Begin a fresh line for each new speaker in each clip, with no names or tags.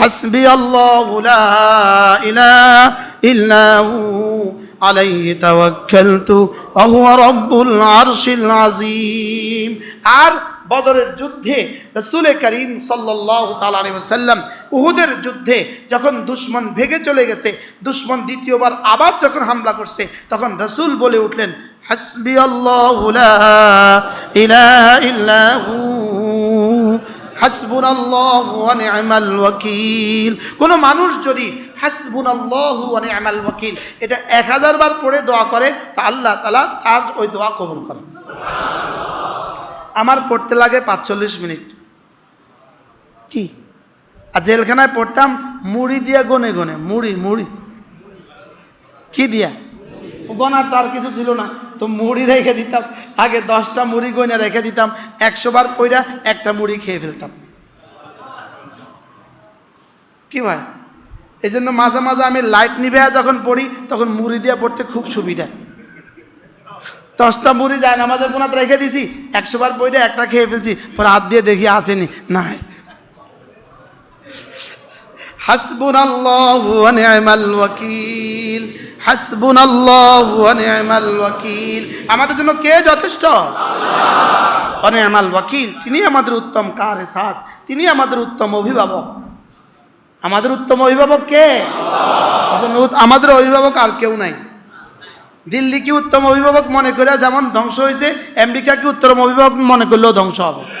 حسبي الله لا إله إلا هو عليه توكلت وهو رب العرش العظيم আর বদরের যুদ্ধে রসুল করিম সাল্লাহ তালাম উহুদের যুদ্ধে যখন দুশ্মন ভেগে চলে গেছে দুশ্মন দ্বিতীয়বার আবার যখন হামলা করছে তখন রসুল বলে উঠলেন হাসবি আল্লাহ ইলাহা ইল্লাহু হাসবুন আল্লাহ নি'মাল ওয়াকিল। কোনো মানুষ যদি হাসবুন আল্লাহ নি'মাল ওয়াকিল, এটা এক হাজার বার পড়ে দোয়া করে, তা আল্লাহ তালা তার ওই দোয়া কবুল করেন। আমার পড়তে লাগে পাঁচচল্লিশ মিনিট। কি? আর জেলখানায় পড়তাম, মুড়ি দিয়া গনে গনে, মুড়ি মুড়ি। কি দিয়া? গনার তো আর কিছু ছিল না। তো মুড়ি রেখে দিতাম। আগে দশটা মুড়ি গনে রেখে দিতাম। একশো বার পইরা একটা মুড়ি খেয়ে ফেলতাম। কি ভাই? এই জন্য মাঝে মাঝে আমি লাইট নিবে যখন পড়ি, তখন মুড়ি দিয়ে পড়তে খুব সুবিধা। দশটা মুড়ি যায় না আমাদের কোনাতে রেখে দিছি, একশো বার পইরে একটা খেয়ে ফেলছি, পরে হাত দিয়ে দেখি আসেনি না হাসবুন আল্লাহ নি'মাল ওয়াকিল। হাসবুন আল্লাহ নি'মাল ওয়াকিল। আমাদের জন্য কে যথেষ্ট? অনি'মাল ওয়াকিল। তিনি আমাদের উত্তম কার সাজ তিনি আমাদের উত্তম অভিভাবক। আমাদের উত্তম অভিভাবক কে? আমাদের অভিভাবক আর কেউ নাই। দিল্লি কি উত্তম অভিভাবক মনে করে? যেমন ধ্বংস হয়েছে, আমেরিকা কি উত্তম অভিভাবক মনে করলেও ধ্বংস হবে।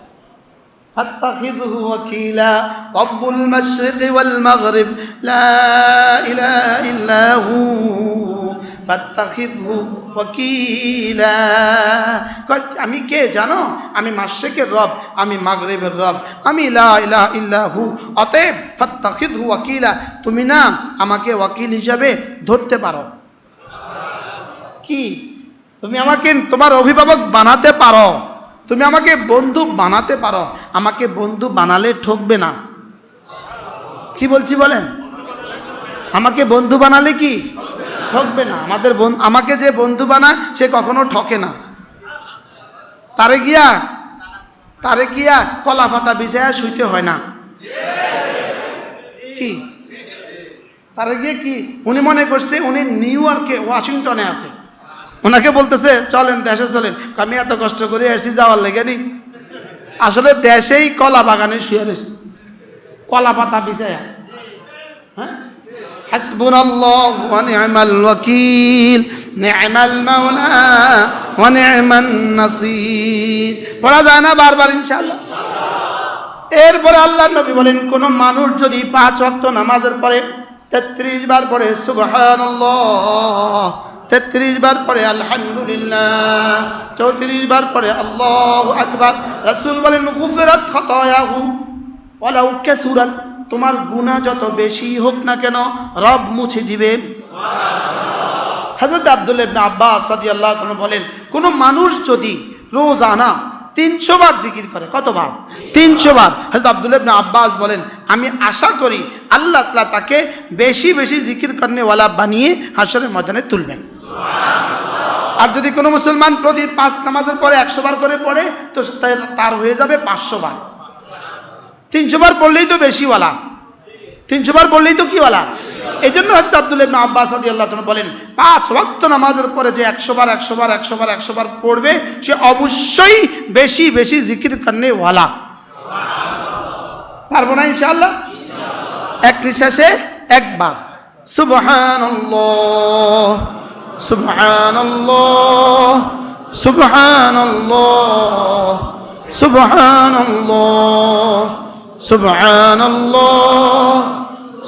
فاتخذه وكيلا رب المشرق والمغرب لا إله إلا هو فاتخذه وكيلا আমি কে জানো আমি মাসেকের রব আমি মাগরেবের রব আমি লা ইলাহা ইল্লাহু অতএব ফাত্তাখিযহু ওয়াকিলা তুমি না আমাকে ওয়াকিল হিসাবে ধরতে পারো কি তুমি আমাকে তোমার অভিভাবক বানাতে পারো তুমি আমাকে বন্ধু বানাতে পারো, আমাকে বন্ধু বানালে ঠকবে না। কি বলছি বলেন? আমাকে বন্ধু বানালে কি? ঠকবে না। আমাদের আমাকে যে বন্ধু বানায়, সে কখনো ঠকে না। তারে গিয়া তারে গিয়া কলা পাতা বিছায়া শুইতে হয় না। কি? তারে গিয়ে কি? উনি মনে করছে উনি নিউ ইয়র্কে, ওয়াশিংটনে আছে। ওনাকে বলতেছে চলেন দেশে চলেন আমি এত কষ্ট করে এসেছি যাওয়ার লেগে নি আসলে দেশেই কলা বাগানে শুয়ে রয়েছে কলা পাতা বিছায়া হ্যাঁ حسبنا الله ونعم الوكيل نعم المولى ونعم النصير পড়া যায় না বারবার ইনশাআল্লাহ এরপরে আল্লাহ নবী বলেন কোন মানুষ যদি পাঁচ ওয়াক্ত নামাজের পরে তেত্রিশ বার পরে সুবহানাল্লাহ তেত্রিশ বার পরে আলহামদুলিল্লাহ। চৌত্রিশ বার পরে আল্লাহ আকবার। রসুল বলেন, গুফরাত খতায়াহু উকে সুরাত তোমার গুনা যত বেশি হোক না কেন, রব মুছে দিবে। হজরত আব্দুল্লাহ আব্বাস সাদি আল্লাহ বলেন, কোনো মানুষ যদি রোজানা তিনশো বার জিকির করে, কতবার? তিনশো বার হজরত আব্দুল ইবনে আব্বাস বলেন, আমি আশা করি আল্লাহ তালা তাকে বেশি বেশি জিকির করনেওয়ালা বানিয়ে হাসরের ময়দানে তুলবেন। আর যদি কোনো মুসলমান প্রতি পাঁচ নামাজের পরে একশো বার করে পড়ে, তো তার হয়ে যাবে পাঁচশো বার তিনশো বার পড়লেই তো বেশিওয়ালা। তিনশো বার পড়লেই তো কিওয়ালা? এই জন্য হয়তো আব্দুল ইবনা আব্বাস আদি আল্লাহ বলেন, পাঁচ ওয়াক্ত নামাজের পরে যে একশো বার একশো বার একশো বার একশো বার পড়বে, সে অবশ্যই বেশি বেশি জিকির করনে ওয়ালা। পারব না ইনশাআল্লাহ? এক নিঃশ্বাসে একবার। সুবহানাল্লাহ সুবহানাল্লাহ।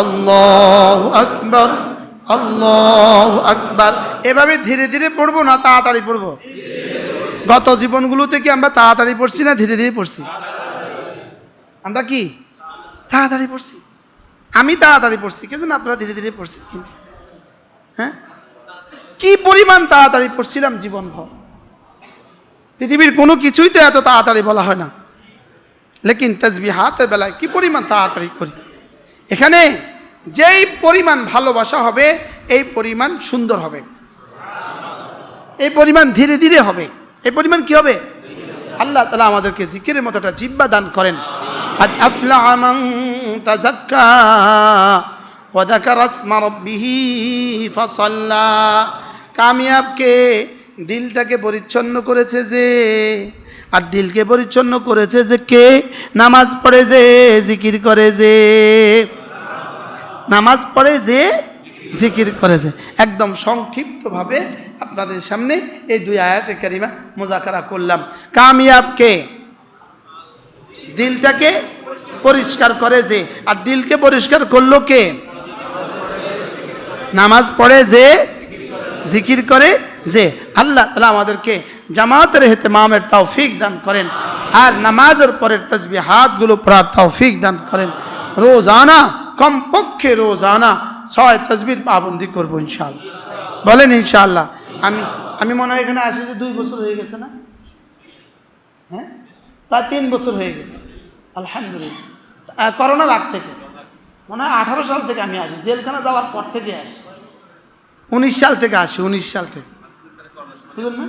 আল্লাহ আকবর আল্লাহ আকবর। এভাবে ধীরে ধীরে পড়ব না, তাড়াতাড়ি পড়ব? গত জীবনগুলোতে কি আমরা তাড়াতাড়ি পড়ছি না, ধীরে ধীরে পড়ছি? আমরা কি? তাড়াতাড়ি পড়ছি। আমি তাড়াতাড়ি পড়ছি, কে আপনারা ধীরে ধীরে পড়ছি কিন্তু হ্যাঁ? কি পরিমাণ তাড়াতাড়ি পড়ছিলাম জীবনভর পৃথিবীর কোনো কিছুই তো এত তাড়াতাড়ি বলা হয় না। লেকিন তসবিহাতের বেলায় কি পরিমাণ তাড়াতাড়ি করি? এখানে যেই পরিমাণ ভালোবাসা হবে, এই পরিমাণ সুন্দর হবে। এই পরিমাণ ধীরে ধীরে হবে। এই পরিমাণ কি হবে? আল্লাহ তালা আমাদেরকে জিকিরের মতো একটা জিব্বা দান করেন। আফলা তাজাক্কা কামিয়াবকে দিলটাকে পরিচ্ছন্ন করেছে যে, আর দিলকে পরিচ্ছন্ন করেছে যে কে? নামাজ পড়ে যে, জিকির করে যে। নামাজ পড়ে যে জিকির করে যে। একদম সংক্ষিপ্তভাবে আপনাদের সামনে এই দুই আয়াতে কারিমা মোজাকারা করলাম। কামিয়াবকে দিলটাকে পরিষ্কার করে যে। আর দিলকে পরিষ্কার করল কে? নামাজ পড়ে যে জিকির করে যে। আল্লাহ তালা আমাদেরকে জামাতের হেতে মামের তৌফিক দান করেন। আর নামাজের পরের তসবি হাতগুলো পড়ার তৌফিক দান করেন। রোজানা কমপক্ষে রোজানা ছয় তসবির পাবন্দি করব ইনশাল্লাহ বলেন ইনশাল্লাহ আমি আমি মনে হয় এখানে আসি যে দুই বছর হয়ে গেছে না? হ্যাঁ? প্রায় তিন বছর হয়ে গেছে। আলহামদুলিল্লাহ। করোনার আগ থেকে। মনে হয় আঠারো সাল থেকে আমি আসি। জেলখানা যাওয়ার পর থেকে আসি। উনিশ সাল থেকে আসি, উনিশ সাল থেকে। বুঝলেন না?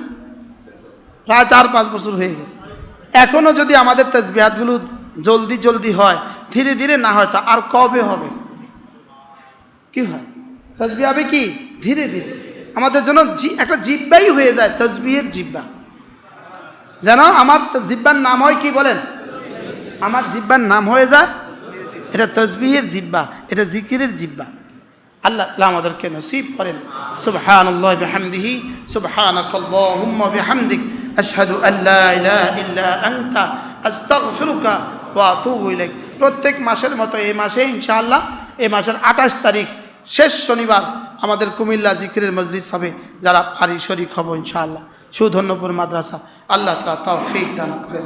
প্রায় চার পাঁচ বছর হয়ে গেছে। এখনও যদি আমাদের তেজবিহাতগুলো জলদি জলদি হয় ধীরে ধীরে না হয় তা আর কবে হবে? কি হয়? তসবি হবে কি? ধীরে ধীরে। আমাদের জন্য একটা জিব্বাই হয়ে যায় তসবিহের জিব্বা। যেন আমার জিব্বার নাম হয় কি বলেন? আমার জিব্বার নাম হয়ে যায়, এটা তসবিহের জিব্বা, এটা জিকিরের জিব্বা। আল্লাহ আমাদেরকে নসিব করেন। সুবহান আল্লাহ বিহামদিহি সুবহানাক বিহামদিক, আশহাদু আল্লা ইলাহা ইল্লা আনতা, আস্তাগফিরুকা ওয়া আতুবু ইলাইক। প্রত্যেক মাসের মতো এই মাসে, ইনশাআল্লাহ এ মাসের আঠাশ তারিখ, শেষ শনিবার আমাদের কুমিল্লা জিকিরের মজলিস হবে, যারা পারি শরিক হব, ইনশাআল্লাহ। সুধন্যপুর মাদ্রাসা, আল্লাহ তালা তৌফিক দান করেন।